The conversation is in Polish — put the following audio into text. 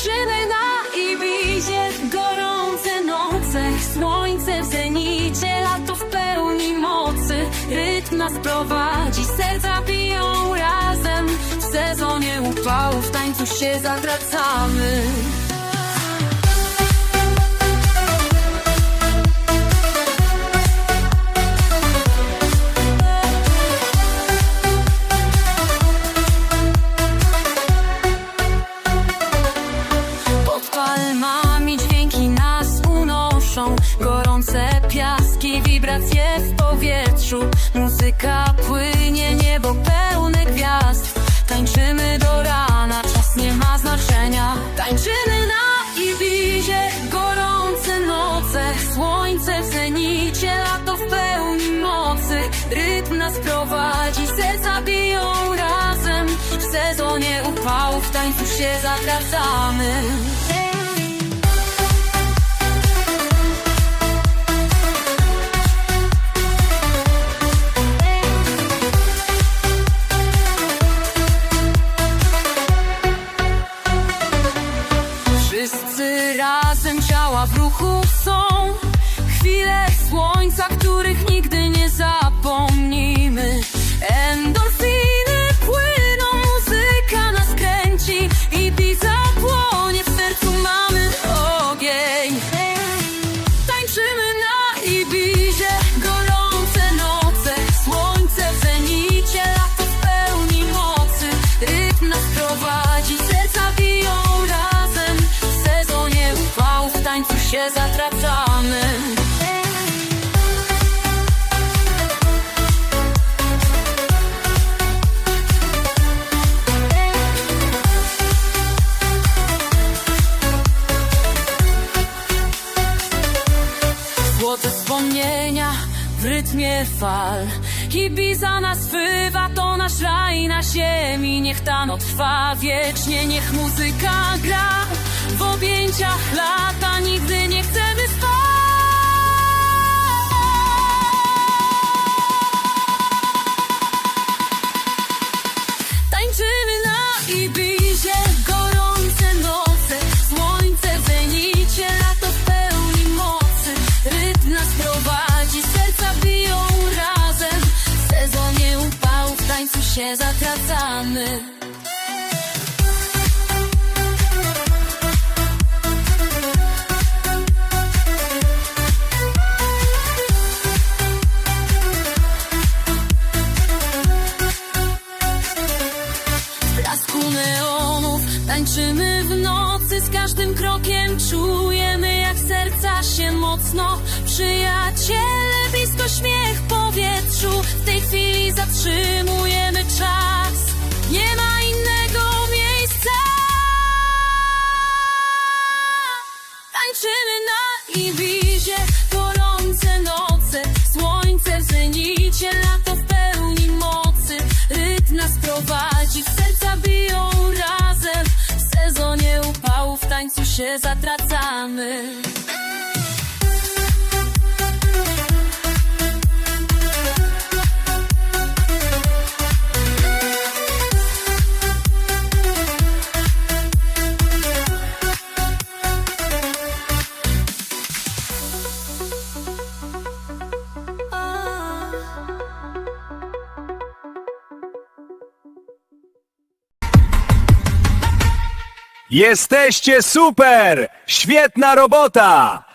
Tańczymy na Ibizie, gorące noce, słońce w zenicie, lato w pełni mocy. Rytm nas prowadzi, serca biją razem. W sezonie upału w tańcu się zatracamy. Gorące piaski, wibracje w powietrzu. Muzyka płynie, niebo pełne gwiazd. Tańczymy do rana, czas nie ma znaczenia. Tańczymy na Ibizie, gorące noce. Słońce w zenicie, lato w pełni mocy. Rytm nas prowadzi, serca biją razem. W sezonie upału w tańcu się zatracamy ciała w ruchu są Chwile słońca, których nigdy nie się zatracamy Złote wspomnienia w rytmie fal. Ibiza nas wywa, to nasz raj na ziemi. Niech ta noc trwa wiecznie, niech muzyka gra W objęciach lata nigdy nie chcemy spać. Tańczymy na Ibizie, gorące noce Słońce w zenicie, lato w pełni mocy. Rytm nas prowadzi, serca biją razem. W sezonie upału w tańcu się zatracamy neonów tańczymy w nocy Z każdym krokiem czujemy jak serca się mocno Przyjaciele, blisko śmiech w powietrzu. W tej chwili zatrzymujemy czas. Nie ma innego miejsca. Tańczymy na Ibizie, gorące noce Słońce w zenicie, lato w pełni mocy. Rytm nas prowadzi, tańcu się zatracamy Jesteście super! Świetna robota!